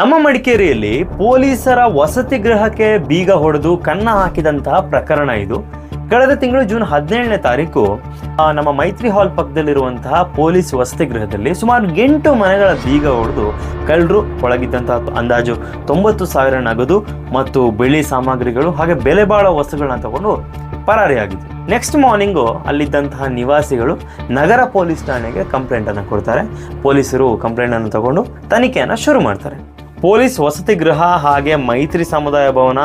ನಮ್ಮ ಮಡಿಕೇರಿಯಲ್ಲಿ ಪೊಲೀಸರ ವಸತಿ ಗೃಹಕ್ಕೆ ಬೀಗ ಹೊಡೆದು ಕನ್ನ ಹಾಕಿದಂತಹ ಪ್ರಕರಣ ಇದು. ಕಳೆದ ತಿಂಗಳು ಜೂನ್ ಹದಿನೇಳನೇ ತಾರೀಕು ನಮ್ಮ ಮೈತ್ರಿ ಹಾಲ್ ಪಕ್ಕದಲ್ಲಿರುವಂತಹ ಪೊಲೀಸ್ ವಸತಿ ಗೃಹದಲ್ಲಿ ಸುಮಾರು ಎಂಟು ಮನೆಗಳ ಬೀಗ ಹೊಡೆದು ಕಳ್ಳರು ಒಳಗಿದ್ದಂತಹ ಅಂದಾಜು ತೊಂಬತ್ತು ಸಾವಿರ ನಗದು ಮತ್ತು ಬೆಳ್ಳಿ ಸಾಮಗ್ರಿಗಳು ಹಾಗೆ ಬೆಲೆ ಬಾಳೋ ವಸ್ತುಗಳನ್ನ ತಗೊಂಡು ಪರಾರಿಯಾಗಿದೆ ನೆಕ್ಸ್ಟ್ ಮಾರ್ನಿಂಗು ಅಲ್ಲಿದ್ದಂತಹ ನಿವಾಸಿಗಳು ನಗರ ಪೊಲೀಸ್ ಠಾಣೆಗೆ ಕಂಪ್ಲೇಂಟನ್ನು ಕೊಡ್ತಾರೆ. ಪೊಲೀಸರು ಕಂಪ್ಲೇಂಟನ್ನು ತಗೊಂಡು ತನಿಖೆಯನ್ನು ಶುರು ಮಾಡ್ತಾರೆ. ಪೊಲೀಸ್ ವಸತಿ ಗೃಹ ಹಾಗೆ ಮೈತ್ರಿ ಸಮುದಾಯ ಭವನ,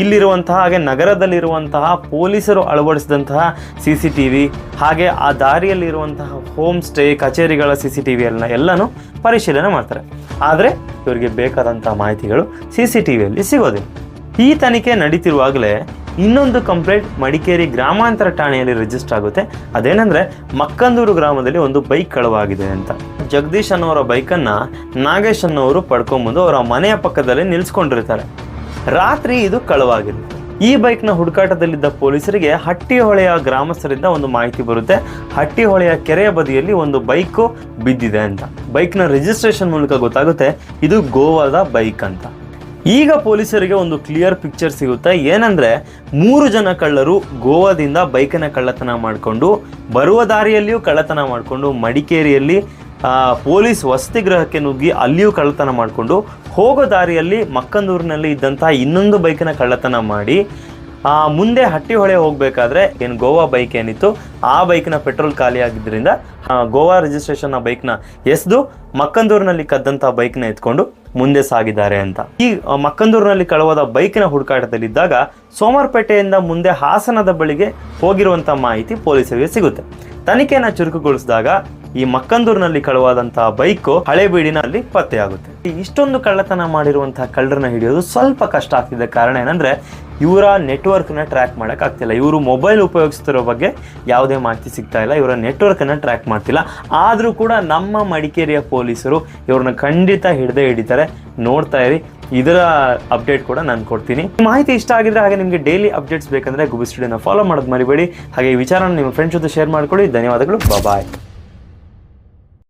ಇಲ್ಲಿರುವಂತಹ ಹಾಗೆ ನಗರದಲ್ಲಿರುವಂತಹ ಪೊಲೀಸರು ಅಳವಡಿಸಿದಂತಹ ಸಿ ಸಿ ಟಿ ವಿ, ಹಾಗೆ ಆ ದಾರಿಯಲ್ಲಿರುವಂತಹ ಹೋಮ್ ಸ್ಟೇ ಕಚೇರಿಗಳ ಸಿ ಸಿ ಟಿ ವಿ ಎಲ್ಲ ಎಲ್ಲನೂ ಪರಿಶೀಲನೆ ಮಾಡ್ತಾರೆ. ಆದರೆ ಇವರಿಗೆ ಬೇಕಾದಂತಹ ಮಾಹಿತಿಗಳು ಸಿ ಸಿ ಟಿ ವಿಯಲ್ಲಿ ಸಿಗೋದಿಲ್ಲ. ಈ ತನಿಖೆ ನಡೀತಿರುವಾಗಲೇ ಇನ್ನೊಂದು ಕಂಪ್ಲೇಂಟ್ ಮಡಿಕೇರಿ ಗ್ರಾಮಾಂತರ ಠಾಣೆಯಲ್ಲಿ ರಿಜಿಸ್ಟರ್ ಆಗುತ್ತೆ. ಅದೇನೆಂದರೆ, ಮಕ್ಕಂದೂರು ಗ್ರಾಮದಲ್ಲಿ ಒಂದು ಬೈಕ್ ಕಳವಾಗಿದೆ ಅಂತ. ಜಗದೀಶ್ ಅನ್ನೋರ ಬೈಕನ್ನು ನಾಗೇಶ್ ಅನ್ನೋರು ಪಡ್ಕೊಂಬಂದು ಅವರ ಮನೆಯ ಪಕ್ಕದಲ್ಲಿ ನಿಲ್ಸ್ಕೊಂಡಿರ್ತಾರೆ. ರಾತ್ರಿ ಇದು ಕಳವಾಗಿರುತ್ತೆ ಈ ಬೈಕ್ನ ಹುಡುಕಾಟದಲ್ಲಿದ್ದ ಪೊಲೀಸರಿಗೆ ಹಟ್ಟಿಹೊಳೆಯ ಗ್ರಾಮಸ್ಥರಿಂದ ಒಂದು ಮಾಹಿತಿ ಬರುತ್ತೆ. ಹಟ್ಟಿಹೊಳೆಯ ಕೆರೆಯ ಬದಿಯಲ್ಲಿ ಒಂದು ಬೈಕು ಬಿದ್ದಿದೆ ಅಂತ. ಬೈಕ್ನ ರಿಜಿಸ್ಟ್ರೇಷನ್ ಮೂಲಕ ಗೊತ್ತಾಗುತ್ತೆ, ಇದು ಗೋವಾದ ಬೈಕ್ ಅಂತ. ಈಗ ಪೊಲೀಸರಿಗೆ ಒಂದು ಕ್ಲಿಯರ್ ಪಿಕ್ಚರ್ ಸಿಗುತ್ತೆ. ಏನಂದ್ರೆ ಮೂರು ಜನ ಕಳ್ಳರು ಗೋವಾದಿಂದ ಬೈಕನ್ನ ಕಳ್ಳತನ ಮಾಡಿಕೊಂಡು ಬರುವ ದಾರಿಯಲ್ಲಿಯೂ ಕಳ್ಳತನ ಮಾಡಿಕೊಂಡು ಮಡಿಕೇರಿಯಲ್ಲಿ ಪೊಲೀಸ್ ವಸತಿ ಗೃಹಕ್ಕೆ ನುಗ್ಗಿ ಅಲ್ಲಿಯೂ ಕಳ್ಳತನ ಮಾಡಿಕೊಂಡು ಹೋಗೋ ದಾರಿಯಲ್ಲಿ ಮಕ್ಕಂದೂರಿನಲ್ಲಿ ಇದ್ದಂತಹ ಇನ್ನೊಂದು ಬೈಕನ್ನ ಕಳ್ಳತನ ಮಾಡಿ ಆ, ಮುಂದೆ ಹಟ್ಟಿಹೊಳೆ ಹೋಗಬೇಕಾದ್ರೆ ಏನು ಗೋವಾ ಬೈಕ್ ಏನಿತ್ತು ಆ ಬೈಕ್ನ ಪೆಟ್ರೋಲ್ ಖಾಲಿ ಆಗಿದ್ದರಿಂದ ಗೋವಾ ರಿಜಿಸ್ಟ್ರೇಷನ್ ಬೈಕ್ನ ಎಸ್ದು ಮಕ್ಕಂದೂರಿನಲ್ಲಿ ಕದ್ದಂಥ ಬೈಕ್ನ ಎತ್ಕೊಂಡು ಮುಂದೆ ಸಾಗಿದ್ದಾರೆ ಅಂತ. ಈ ಮಕ್ಕಂದೂರಿನಲ್ಲಿ ಕಳವಾದ ಬೈಕಿನ ಹುಡುಕಾಟದಲ್ಲಿದ್ದಾಗ ಸೋಮಾರ್ಪೇಟೆಯಿಂದ ಮುಂದೆ ಹಾಸನದ ಬಳಿಗೆ ಹೋಗಿರುವಂಥ ಮಾಹಿತಿ ಪೊಲೀಸರಿಗೆ ಸಿಗುತ್ತೆ. ತನಿಖೆನ ಚುರುಕುಗೊಳಿಸಿದಾಗ ಈ ಮಕ್ಕಂದೂರಿನಲ್ಲಿ ಕಳವಾದಂತಹ ಬೈಕು ಹಳೇಬೀಡಿನಲ್ಲಿ ಪತ್ತೆಯಾಗುತ್ತೆ. ಈ ಇಷ್ಟೊಂದು ಕಳ್ಳತನ ಮಾಡಿರುವಂತಹ ಕಳ್ಳರನ್ನ ಹಿಡಿಯೋದು ಸ್ವಲ್ಪ ಕಷ್ಟ ಆಗ್ತಿದೆ ಕಾರಣ ಏನಂದ್ರೆ ಇವರ ನೆಟ್ವರ್ಕ್ನ ಟ್ರ್ಯಾಕ್ ಮಾಡೋಕ್ಕಾಗ್ತಿಲ್ಲ ಇವರು ಮೊಬೈಲ್ ಉಪಯೋಗಿಸ್ತಿರೋ ಬಗ್ಗೆ ಯಾವುದೇ ಮಾಹಿತಿ ಸಿಗ್ತಾ ಇಲ್ಲ. ಇವರ ನೆಟ್ವರ್ಕನ್ನು ಟ್ರ್ಯಾಕ್ ಮಾಡ್ತಿಲ್ಲ. ಆದರೂ ಕೂಡ ನಮ್ಮ ಮಡಿಕೇರಿಯ ಪೊಲೀಸರು ಇವ್ರನ್ನ ಖಂಡಿತ ಹಿಡ್ದೇ ಹಿಡಿತಾರೆ. ನೋಡ್ತಾ ಇರಿ. ಇದರ ಅಪ್ಡೇಟ್ ಕೂಡ ನಾನು ಕೊಡ್ತೀನಿ. ಮಾಹಿತಿ ಇಷ್ಟ ಆಗಿದ್ರೆ ಹಾಗೆ ನಿಮಗೆ ಡೈಲಿ ಅಪ್ಡೇಟ್ಸ್ ಬೇಕಂದರೆ ಗುಬಿ ಸ್ಟುಡಿಯೋನ ಫಾಲೋ ಮಾಡೋದು ಮರಿಬೇಡಿ. ಹಾಗೆ ಈ ವಿಚಾರನ ನಿಮ್ಮ ಫ್ರೆಂಡ್ಸ್ ಜೊತೆ ಶೇರ್ ಮಾಡ್ಕೊಳ್ಳಿ. ಧನ್ಯವಾದಗಳು. ಬಾಯ್